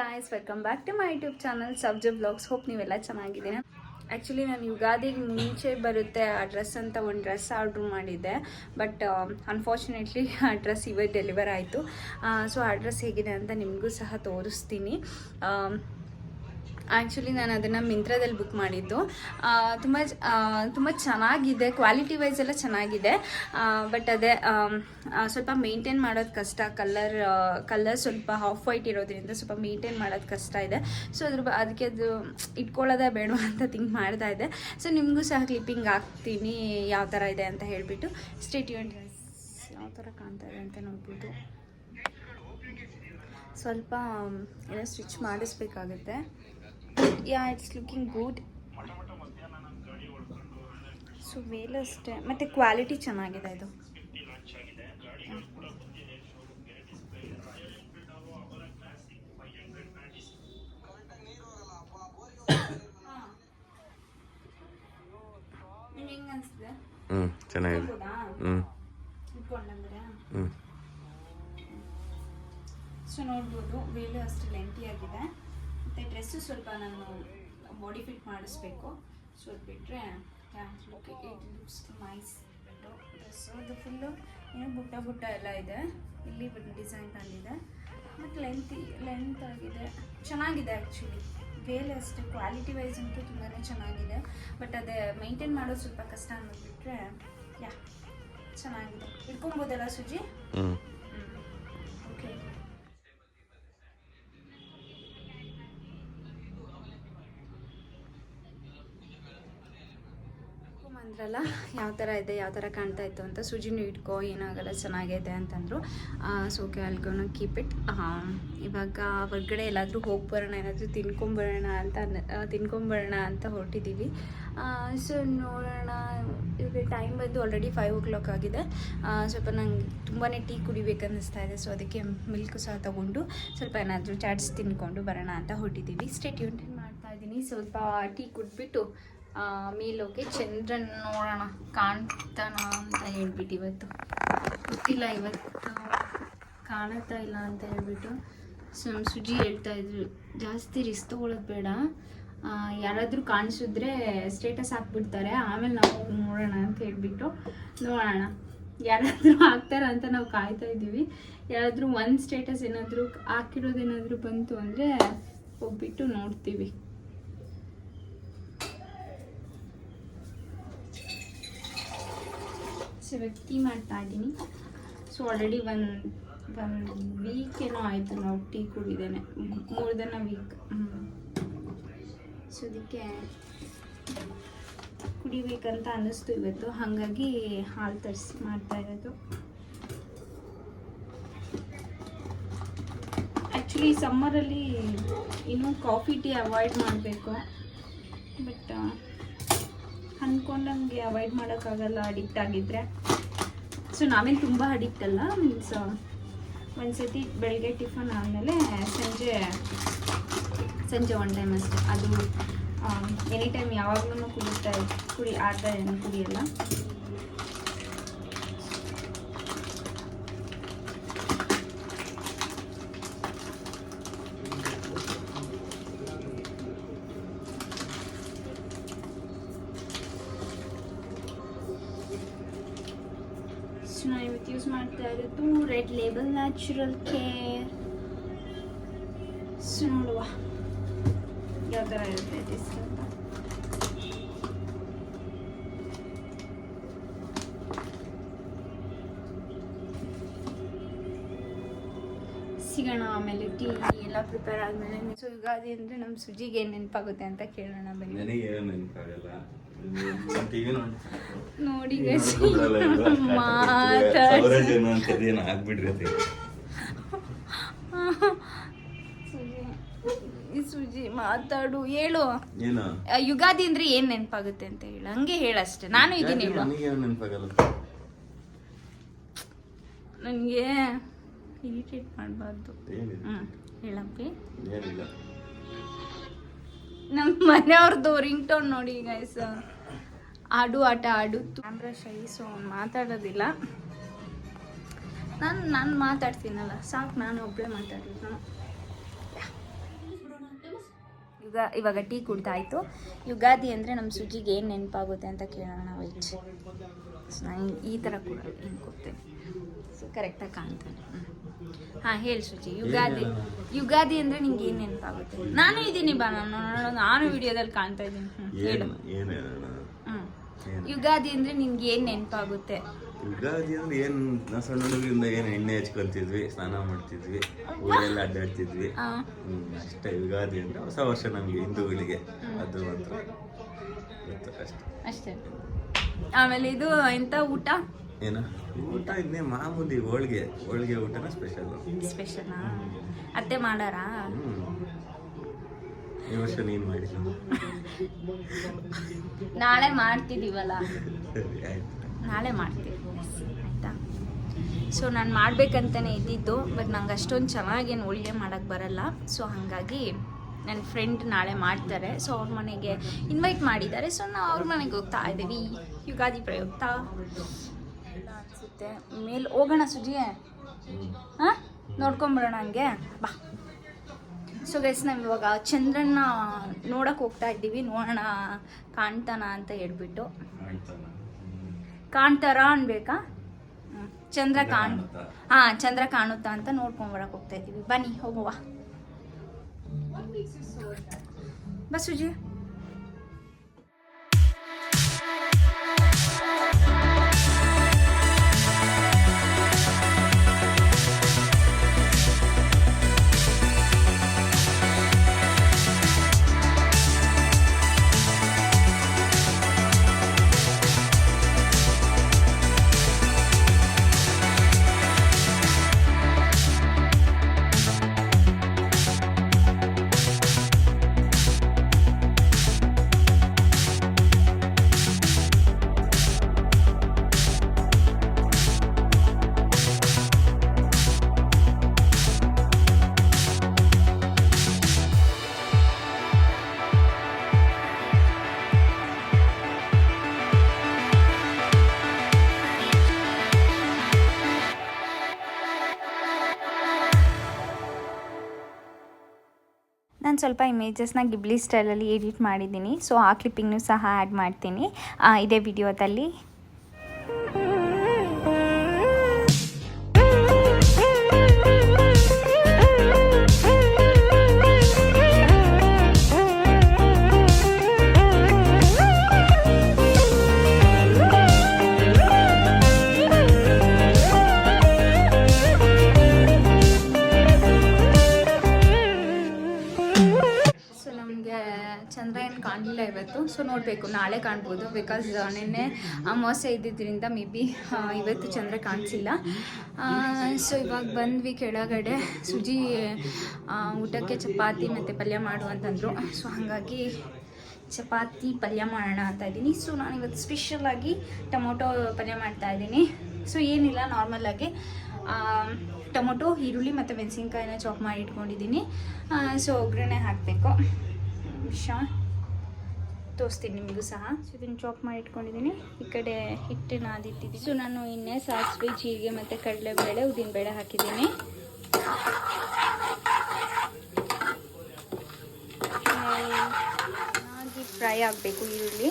Guys welcome back to my YouTube channel ಸಬ್ಜೆ blogs hope ನೀವೆಲ್ಲ ಚೆನ್ನಾಗಿದ್ದೀನ actually ನಾನು ಯುಗಾದಿಗೆ ಮುಂಚೆ ಬರುತ್ತೆ ಆ ಡ್ರೆಸ್ ಅಂತ ಒಂದು ಡ್ರೆಸ್ ಆರ್ಡ್ರ್ ಮಾಡಿದ್ದೆ. ಬಟ್ ಅನ್ಫಾರ್ಚುನೇಟ್ಲಿ ಆ ಡ್ರೆಸ್ ಇವೇ ಡೆಲಿವರ್ ಆಯಿತು. ಸೊ ಆ ಡ್ರೆಸ್ ಹೇಗಿದೆ ಅಂತ ನಿಮಗೂ ಸಹ ತೋರಿಸ್ತೀನಿ. ಆ್ಯಕ್ಚುಲಿ ನಾನು ಅದನ್ನು ಮಿಂತ್ರದಲ್ಲಿ ಬುಕ್ ಮಾಡಿದ್ದು. ತುಂಬ ತುಂಬ ಚೆನ್ನಾಗಿದೆ ಕ್ವಾಲಿಟಿ ವೈಸ್ ಎಲ್ಲ ಚೆನ್ನಾಗಿದೆ. ಬಟ್ ಅದೇ ಸ್ವಲ್ಪ ಮೇಂಟೈನ್ ಮಾಡೋದು ಕಷ್ಟ. ಕಲರ್ ಕಲರ್ ಸ್ವಲ್ಪ ಹಾಫ್ ವೈಟ್ ಇರೋದ್ರಿಂದ ಸ್ವಲ್ಪ ಮೇಂಟೈನ್ ಮಾಡೋದು ಕಷ್ಟ ಇದೆ. ಸೊ ಅದ್ರ ಅದಕ್ಕೆ ಅದು ಇಟ್ಕೊಳ್ಳೋದೇ ಬೇಡ ಅಂತ ಥಿಂಕ್ ಮಾಡ್ತಾ ಇದೆ ಸೊ ನಿಮಗೂ ಸಹ ಕ್ಲಿಪ್ಪಿಂಗ್ ಹಾಕ್ತೀನಿ, ಯಾವ ಥರ ಇದೆ ಅಂತ ಹೇಳಿಬಿಟ್ಟು. ಸ್ಟೇಟ್ ಯೂನ್ ಯಾವ ಥರ ಕಾಣ್ತಾ ಇದೆ ಅಂತ ನೋಡ್ಬೋದು ಸ್ವಲ್ಪ ಏನೋ stitch ಮಾಡಿಸ್ಬೇಕಾಗುತ್ತೆ. Yeah it's looking good so well ಅಷ್ಟೇ. ಮತ್ತು ಕ್ವಾಲಿಟಿ ಚೆನ್ನಾಗಿದೆ ಇದು. ಹೆಂಗೆ ಅನಿಸ್ತಿದೆ? ಹ್ಞೂ ಚೆನ್ನಾಗಿದೆ. ಹ್ಞೂ ಸೊ ನೋಡ್ಬೋದು. ವೇಲು ಅಷ್ಟು ಲೆಂಟಿ ಆಗಿದೆ. ಮತ್ತು ಡ್ರೆಸ್ಸು ಸ್ವಲ್ಪ ನಾನು ಬಾಡಿ ಫಿಟ್ ಮಾಡಿಸ್ಬೇಕು. ಸೊ ಅದು ಬಿಟ್ಟರೆ look it looks nice dress ಅದು ಫುಲ್ಲು ಏನು ಬುಟ್ಟ ಬುಟ್ಟ ಎಲ್ಲ ಇದೆ. ಇಲ್ಲಿ ಡಿಸೈನ್ ಬಂದಿದೆ. ಮತ್ತು ಲೆಂತಿ ಲೆಂತ್ ಆಗಿದೆ. ಚೆನ್ನಾಗಿದೆ ಆ್ಯಕ್ಚುಲಿ ಬೇಲೆ ಅಷ್ಟೇ ಕ್ವಾಲಿಟಿ ವೈಸ್ ಅಂತೂ ತುಂಬಾ ಚೆನ್ನಾಗಿದೆ. ಬಟ್ ಅದೇ ಮೈಂಟೈನ್ ಮಾಡೋದು ಸ್ವಲ್ಪ ಕಷ್ಟ ಅನ್ನೋದ್ಬಿಟ್ರೆ ಯಾ ಚೆನ್ನಾಗಿದೆ. ಇಟ್ಕೊಬೋದಲ್ಲ ಸುಜಿ? ಹ್ಞೂ ಓಕೆ ಅಂದ್ರಲ್ಲ ಯಾವ ಥರ ಇದೆ, ಯಾವ ಥರ ಕಾಣ್ತಾ ಇತ್ತು ಅಂತ ಸುಜಿನೂ ಇಟ್ಕೋ, ಏನಾಗಲ್ಲ ಚೆನ್ನಾಗಿದೆ ಅಂತಂದರು. ಸೊ ಓಕೆ ಅಲ್ಗೋನ ಕೀಪ್ ಇಟ್ ಇವಾಗ ಹೊರಗಡೆ ಎಲ್ಲಾದರೂ ಹೋಗಿ ಬರೋಣ, ಏನಾದರೂ ತಿನ್ಕೊಂಬರೋಣ ಅಂತ ತಿನ್ಕೊಂಬರೋಣ ಅಂತ ಹೊರಟಿದ್ದೀವಿ ಸೊ ನೋಡೋಣ. ಇವಾಗ ಟೈಮ್ ಬಂದು ಆಲ್ರೆಡಿ ಫೈವ್ ಓ ಕ್ಲಾಕ್ ಆಗಿದೆ ಸ್ವಲ್ಪ ನಂಗೆ ತುಂಬಾ ಟೀ ಕುಡಿಬೇಕನ್ನಿಸ್ತಾ ಇದೆ ಸೊ ಅದಕ್ಕೆ ಮಿಲ್ಕ್ ಸಹ ತಗೊಂಡು ಸ್ವಲ್ಪ ಏನಾದರೂ ಚಾಟ್ಸ್ ತಿನ್ಕೊಂಡು ಬರೋಣ ಅಂತ ಹೊರಟಿದ್ದೀವಿ ಸ್ಟೇಟ್ ಯೂನ್ ಮಾಡ್ತಾ ಇದ್ದೀನಿ ಸ್ವಲ್ಪ ಟೀ ಕುಡ್ಬಿಟ್ಟು ಮೇಲೋಗಿ ಚಂದ್ರನ್ ನೋಡೋಣ, ಕಾಣ್ತಾನ ಅಂತ ಹೇಳ್ಬಿಟ್ಟು ಇವತ್ತು. ಗೊತ್ತಿಲ್ಲ ಇವತ್ತು ಕಾಣುತ್ತಾ ಇಲ್ಲ ಅಂತ ಹೇಳ್ಬಿಟ್ಟು. ಸೊ ನಮ್ಮ ಸುಜಿ ಹೇಳ್ತಾ ಇದ್ರು, ಜಾಸ್ತಿ ರಿಸ್ಕ್ ತೊಗೊಳೋದು ಬೇಡ. ಯಾರಾದರೂ ಕಾಣಿಸಿದ್ರೆ ಸ್ಟೇಟಸ್ ಹಾಕ್ಬಿಡ್ತಾರೆ, ಆಮೇಲೆ ನಾವು ನೋಡೋಣ ಅಂತ ಹೇಳ್ಬಿಟ್ಟು ನೋಡೋಣ. ಯಾರಾದರೂ ಹಾಕ್ತಾರ ಅಂತ ನಾವು ಕಾಯ್ತಾ ಇದ್ದೀವಿ. ಯಾರಾದರೂ ಒಂದು ಸ್ಟೇಟಸ್ ಏನಾದರೂ ಹಾಕಿರೋದೇನಾದರೂ ಬಂತು ಅಂದರೆ ಹೋಗ್ಬಿಟ್ಟು ನೋಡ್ತೀವಿ. ಸೊ ವ್ಯಕ್ತಿ ಮಾಡ್ತಾ ಇದ್ದೀನಿ. So already one one week ಏನೋ ಆಯಿತು ನಾವು ಟೀ ಕುಡಿದೇನೆ. ಮೂರು ದಿನ ವೀಕ್ ಸೊ ಅದಕ್ಕೆ ಕುಡಿಬೇಕಂತ ಅನ್ನಿಸ್ತು ಇವತ್ತು. ಹಾಗಾಗಿ ಹಾಲು ತರಿಸಿ ಮಾಡ್ತಾ ಇರೋದು. ಆ್ಯಕ್ಚುಲಿ ಸಮ್ಮರಲ್ಲಿ ಇನ್ನೂ ಕಾಫಿ ಟೀ ಅವಾಯ್ಡ್ ಮಾಡಬೇಕು. ಬಟ್ ಅಂದ್ಕೊಂಡಂಗೆ ಅವಾಯ್ಡ್ ಮಾಡೋಕ್ಕಾಗಲ್ಲ ಅಡಿಕ್ಟ್ ಆಗಿದ್ದರೆ ಸೊ ನಾವೇನು ತುಂಬ ಅಡಿಕ್ಟ್ ಅಲ್ಲ ಮೀನ್ಸ್ ಒಂದ್ಸತಿ ಬೆಳಗ್ಗೆ ಟಿಫನ್ ಆದಮೇಲೆ ಸಂಜೆ ಸಂಜೆ ಒನ್ ಟೈಮ್ ಅಷ್ಟೇ. ಅದು ಎನಿ ಟೈಮ್ ಯಾವಾಗಲೂ ಕುಡಿತಾ ಕುಡಿ ಆ ಥರ ಏನು ಕುಡಿಯಲ್ಲ. ಸೊ ನಾನು ಇವತ್ತು ಯೂಸ್ ಮಾಡ್ತಾ ಇರೋದು red label natural care so ನೋಡುವ. ಯಾವ ಥರ ಇರುತ್ತೆ ಸಿಗೋಣ ಆಮೇಲೆ ಟೀ ಎಲ್ಲ ಪ್ರಿಪೇರ್ ಆದಮೇಲೆ ಸೊ ಯುಗಾದಿ ಅಂದರೆ ನಮ್ಮ ಸುಜಿಗೆ ಏನು ನೆನಪಾಗುತ್ತೆ ಅಂತ ಕೇಳೋಣ ಬನ್ನಿ. ನೋಡಿ ಮಾತಾಡ್ಬಿಡ್ರಿ ಸುಜಿ ಮಾತಾಡು ಹೇಳು. ಯುಗಾದಿ ಅಂದ್ರೆ ಏನ್ ನೆನಪಾಗುತ್ತೆ ಅಂತ ಹೇಳು. ಹಂಗೆ ಹೇಳಷ್ಟೆ ನಾನು ಇದೀನಿ ಹೇಳು. ನನಗೆ ಇರಿಟೇಟ್ ಮಾಡಬಾರ್ದು. ಹ್ಮ್ ಹೇಳಪ್ಪಿ ಏನಿಲ್ಲ. ನಮ್ಮ ಮನೆಯವ್ರದ್ದು ರಿಂಗ್ ಟೋನ್ ನೋಡಿ ಗೈಸ್ ಆಡು ಆಟ ಆಡು ಕ್ಯಾಮ್ರಾ ಶೈ ಸೊ ಮಾತಾಡೋದಿಲ್ಲ. ನಾನು ನಾನು ಮಾತಾಡ್ತೀನಲ್ಲ ಸಾಕು ನಾನು ಒಬ್ಬಳೇ ಮಾತಾಡಿದ್ದು ಯುಗ ಇವಾಗ ಟೀ ಕುಡ್ದಾಯ್ತು. ಯುಗಾದಿ ಅಂದರೆ ನಮ್ಮ ಸುಜಿಗೆ ಏನು ನೆನಪಾಗುತ್ತೆ ಅಂತ ಕೇಳೋಣ ವೈಚ್ ನಾನು ಈ ಥರ ಕೂಡ ಏನು ಕೊಡ್ತೇನೆ. ಕರೆಕ್ಟಾಗಿ ಕಾಣ್ತಾನೆ. ಹಾಂ ಹೇಳಿ ಶುಚಿ. ಯುಗಾದಿ ಯುಗಾದಿ ಅಂದರೆ ನಿಂಗೆ ಏನು ನೆನಪಾಗುತ್ತೆ ನಾನು ಇದ್ದೀನಿ ಬಾ ನಾನು ನೋಡೋಣ ನಾನು ವಿಡಿಯೋದಲ್ಲಿ ಕಾಣ್ತಾ ಇದ್ದೀನಿ ಹೇಳು? ಯುಗಾದಿ ಅಂದರೆ ನಿಂಗೆ ಏನು ನೆನಪಾಗುತ್ತೆ? ಯುಗಾದಿ ಅಂದ್ರೆ ಏನ್ ನಾವು ಸಣ್ಣ ಹುಡುಗರಿಂದ ಏನು ಎಣ್ಣೆ ಹಚ್ಕೊಂತಿದ್ವಿ ಸ್ನಾನ ಮಾಡ್ತಿದ್ವಿ ಊರೆಲ್ಲ ಅಡ್ಡಾಡ್ತಿದ್ವಿ. ಅಷ್ಟೇ ಯುಗಾದಿ ಅಂದ್ರೆ ಹೊಸ ವರ್ಷ ನಮ್ಗೆ ಹಿಂದೂಗಳಿಗೆ. ಅದು ಮಾತ್ರ. ಅಷ್ಟೇ. ಅಷ್ಟೇ. ಆಮೇಲೆ ಇದು ಎಂತ ಊಟ? ಏನ? ಊಟ ಇನ್ನೇ ಮಾಮೂಲಿ ಹೋಳ್ಗೆ ಹೋಳ್ಗೆ ಊಟನ ಸ್ಪೆಷಲ್ ಸ್ಪೆಷಲ್ ಅತ್ತೆ ಮಾಡಾರ? ಈ ವರ್ಷ ನೀನ್ ಮಾಡಿ ನಾಳೆ ಮಾಡ್ತಿದೀವಲ್ಲ? ನಾಳೆ ಮಾಡ್ತೀವಿ. ಆಯಿತಾ? ಸೊ ನಾನು ಮಾಡ್ಬೇಕಂತಲೇ ಇದ್ದಿದ್ದು ಬಟ್ ನಂಗೆ ಅಷ್ಟೊಂದು ಚೆನ್ನಾಗೇನು ಹೋಳಿಗೆ ಮಾಡೋಕ್ಕೆ ಬರಲ್ಲ. ಸೊ ಹಾಗಾಗಿ ನನ್ನ ಫ್ರೆಂಡ್ ನಾಳೆ ಮಾಡ್ತಾರೆ. ಸೊ ಅವ್ರ ಮನೆಗೆ ಇನ್ವೈಟ್ ಮಾಡಿದ್ದಾರೆ. ಸೊ ನಾವು ಅವ್ರ ಮನೆಗೆ ಹೋಗ್ತಾ ಇದ್ದೀವಿ. ಯುಗಾದಿ ಪ್ರಯುಕ್ತ. ಅನಿಸುತ್ತೆ ಮೇಲೆ ಹೋಗೋಣ ಸುಜಿ. ಹಾಂ? ನೋಡ್ಕೊಂಬಿಡೋಣ ಹಂಗೆ. ಬಾ. ಸೊ ಗೈಸ್ ನಾವು ಇವಾಗ ಚಂದ್ರನ್ನ ನೋಡಕ್ಕೆ ಹೋಗ್ತಾ ಇದ್ದೀವಿ. ನೋಡೋಣ ಕಾಣ್ತಾನ ಅಂತ ಹೇಳ್ಬಿಟ್ಟು. ಕಾಣ್ತಾರಾ ಅನ್ಬೇಕಾ? ಚಂದ್ರ ಕಾಣ್? ಹಾ ಚಂದ್ರ ಕಾಣುತ್ತಾ ಅಂತ ನೋಡ್ಕೊಂಡ್ ಬರಕ್ ಹೋಗ್ತಾ ಇದ್ದೀವಿ. ಬನ್ನಿ ಹೋಗುವ. ಬಸ್ ಸುಜಿ. ನಾನು ಸ್ವಲ್ಪ ಇಮೇಜಸ್ನ ಗಿಬ್ಲಿ ಸ್ಟೈಲಲ್ಲಿ ಎಡಿಟ್ ಮಾಡಿದ್ದೀನಿ. ಸೊ ಆ ಕ್ಲಿಪ್ಪಿಂಗ್ನು ಸಹ ಆ್ಯಡ್ ಮಾಡ್ತೀನಿ. ಇದೇ ವಿಡಿಯೋದಲ್ಲಿ ನೋಡಬೇಕು, ನಾಳೆ ಕಾಣ್ಬೋದು ಬಿಕಾಸ್ ನಿನ್ನೆ ಅಮಾವಾಸ್ಯೆ ಇದ್ದಿದ್ದರಿಂದ ಮೇ ಬಿ ಇವತ್ತು ಚಂದ್ರ ಕಾಣಿಸಿಲ್ಲ. ಸೊ ಇವಾಗ ಬಂದ್ವಿ ಕೆಳಗಡೆ, ಸುಜಿ ಊಟಕ್ಕೆ ಚಪಾತಿ ಮತ್ತು ಪಲ್ಯ ಮಾಡು ಅಂತಂದರು. ಸೊ ಹಾಗಾಗಿ ಚಪಾತಿ, ಪಲ್ಯ ಮಾಡೋಣ ಅಂತ ಇದ್ದೀನಿ. ಸೊ ನಾನು ಇವತ್ತು ಸ್ಪೆಷಲಾಗಿ ಟೊಮೊಟೊ ಪಲ್ಯ ಮಾಡ್ತಾ ಇದ್ದೀನಿ. ಸೊ ಏನಿಲ್ಲ ನಾರ್ಮಲಾಗಿ ಟೊಮೊಟೊ, ಈರುಳ್ಳಿ ಮತ್ತು ಮೆಣಸಿನ್ಕಾಯಿನ ಚಾಪ್ ಮಾಡಿ ಇಟ್ಕೊಂಡಿದ್ದೀನಿ. ಸೊ ಒಗ್ಗರಣೆ ಹಾಕಬೇಕು. ನಿಮಿಷ ತೋರಿಸ್ತೀನಿ ನಿಮಗೂ ಸಹ. ಸೊ ಇದನ್ನು ಚಾಪ್ ಮಾಡಿ ಇಟ್ಕೊಂಡಿದ್ದೀನಿ ಈ ಕಡೆ ಹಿಟ್ಟು ನಾದಿಟ್ಟಿದ್ದೀನಿ ಸೊ ನಾನು ಇನ್ನೇ ಸಾಸಿವೆ, ಜೀರಿಗೆ ಮತ್ತು ಕಡಲೆಬೇಳೆ, ಉದ್ದಿನಬೇಳೆ ಹಾಕಿದ್ದೀನಿ. ಚೆನ್ನಾಗಿ ಫ್ರೈ ಆಗಬೇಕು ಈರುಳ್ಳಿ.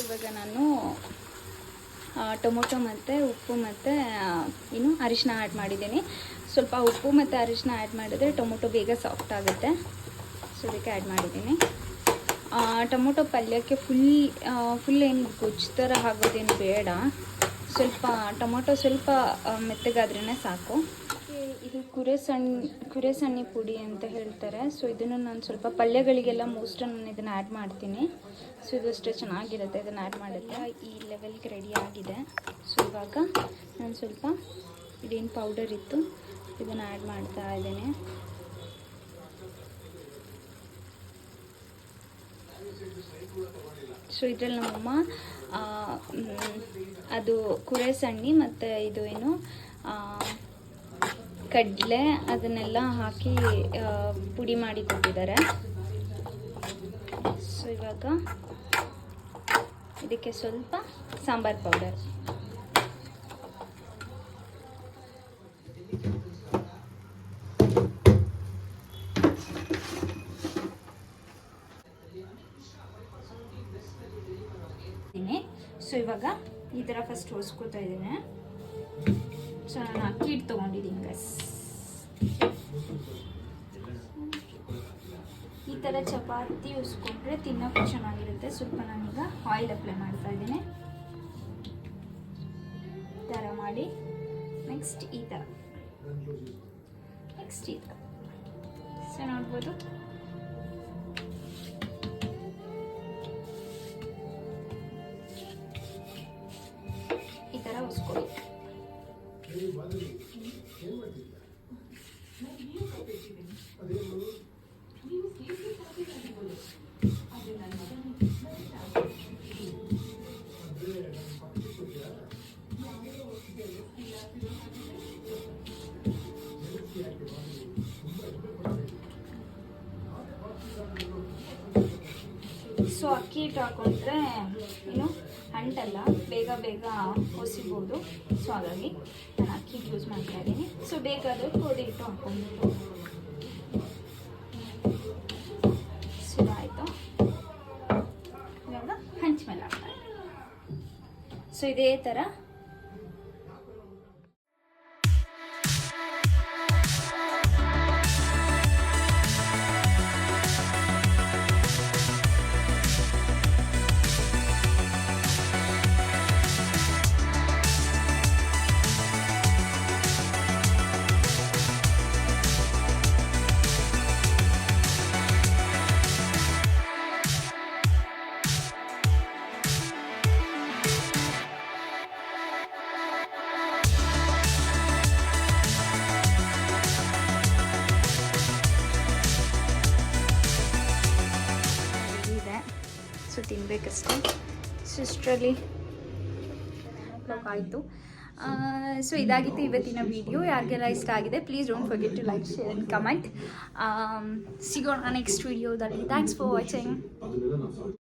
ಇವಾಗ ನಾನು ಟೊಮೊಟೊ ಮತ್ತು ಉಪ್ಪು ಮತ್ತು ಏನು ಅರಿಶಿನ ಆ್ಯಡ್ ಮಾಡಿದ್ದೀನಿ. ಸ್ವಲ್ಪ ಉಪ್ಪು ಮತ್ತು ಅರಿಶಿನ ಆ್ಯಡ್ ಮಾಡಿದ್ರೆ ಟೊಮೊಟೊ ಬೇಗ ಸಾಫ್ಟ್ ಆಗುತ್ತೆ. ಸೊ ಅದಕ್ಕೆ ಆ್ಯಡ್ ಮಾಡಿದ್ದೀನಿ. ಟೊಮೊಟೊ ಪಲ್ಯಕ್ಕೆ ಫುಲ್ ಫುಲ್ ಏನು ಗೊಜ್ಜು ಥರ ಆಗೋದೇನು ಬೇಡ. ಸ್ವಲ್ಪ ಟೊಮೊಟೊ ಸ್ವಲ್ಪ ಮೆತ್ತಗಾದ್ರೇ ಸಾಕು. ಇದು ಕುರೆ ಸಣ್ಣ ಪುಡಿ ಅಂತ ಹೇಳ್ತಾರೆ. ಸೊ ಇದನ್ನು ನಾನು ಸ್ವಲ್ಪ ಪಲ್ಯಗಳಿಗೆಲ್ಲ ಮೋಸ್ಟ್ ನಾನು ಇದನ್ನು ಆ್ಯಡ್ ಮಾಡ್ತೀನಿ. ಸೊ ಇದು ಅಷ್ಟೇ ಚೆನ್ನಾಗಿರುತ್ತೆ, ಇದನ್ನು ಆ್ಯಡ್ ಮಾಡಿದ್ರೆ ಈ ಲೆವೆಲ್ಗೆ ರೆಡಿ ಆಗಿದೆ. ಸೊ ಇವಾಗ ನಾನು ಸ್ವಲ್ಪ ಇದೇನು ಪೌಡರ್ ಇತ್ತು ಇದನ್ನು ಆ್ಯಡ್ ಮಾಡ್ತಾ ಇದ್ದೇನೆ. ಸೊ ಇದರಲ್ಲಿ ನಮ್ಮಮ್ಮ ಅದು ಕುರೆ ಸಣ್ಣಿ ಮತ್ತು ಇದು ಏನು ಕಡಲೆ ಅದನ್ನೆಲ್ಲ ಹಾಕಿ ಪುಡಿ ಮಾಡಿ ಕೊಟ್ಟಿದ್ದಾರೆ. ಸೊ ಇವಾಗ ಇದಕ್ಕೆ ಸ್ವಲ್ಪ ಸಾಂಬಾರ್ ಪೌಡರ್ ಸೊ ಇವಾಗ ಈ ಥರ ಫಸ್ಟ್ ಹೊಸ್ಕೋತಾ ಇದ್ದೀನಿ. ಸೊ ನಾನು ಅಕ್ಕಿ ಹಿಟ್ಟು ತೊಗೊಂಡಿದ್ದೀನಿ ಗಸ್ ಈ ಥರ ಚಪಾತಿ ಉಸ್ಕೊಂಡ್ರೆ ತಿನ್ನೋಕ್ಕೂ ಚೆನ್ನಾಗಿರುತ್ತೆ ಸ್ವಲ್ಪ ನಾನೀಗ ಆಯಿಲ್ ಅಪ್ಲೈ ಮಾಡ್ತಾ ಇದ್ದೀನಿ ಈ ಥರ ಮಾಡಿ ನೆಕ್ಸ್ಟ್ ಈ ಥರ ನೆಕ್ಸ್ಟ್ ಈ ಥರ ಸೊ ನೋಡ್ಬೋದು ಬೇಗ ಹೊಸಿಬೋದು ಸೊ ಹಾಗಾಗಿ ನಾನು ಅಕ್ಕಿ ಯೂಸ್ ಮಾಡ್ತಾ ಇದ್ದೀನಿ. ಸೊ ಬೇಕಾದ್ರೆ ಗೋಧಿ ಇಟ್ಟು ಹಾಕೊಂಡ್ಬಿಟ್ಟು ಶುರು ಆಯಿತು. ಇವಾಗ ಹಂಚ್ ಮೇಲೆ ಹಾಕ್ತಾ ಸೊ ಇದೇ ಥರ ಸೊ ತಿನ್ಬೇಕಷ್ಟೇ ಸೊ ಇಷ್ಟರಲ್ಲಿ ಆಯಿತು ಸೊ ಇದಾಗಿತ್ತು ಇವತ್ತಿನ ವಿಡಿಯೋ ಯಾರಿಗೆಲ್ಲ ಇಷ್ಟ ಆಗಿದೆ please don't forget to like share and comment ಸಿಗೋಣ ನೆಕ್ಸ್ಟ್ ವಿಡಿಯೋದಲ್ಲಿ ಥ್ಯಾಂಕ್ಸ್ ಫಾರ್ ವಾಚಿಂಗ್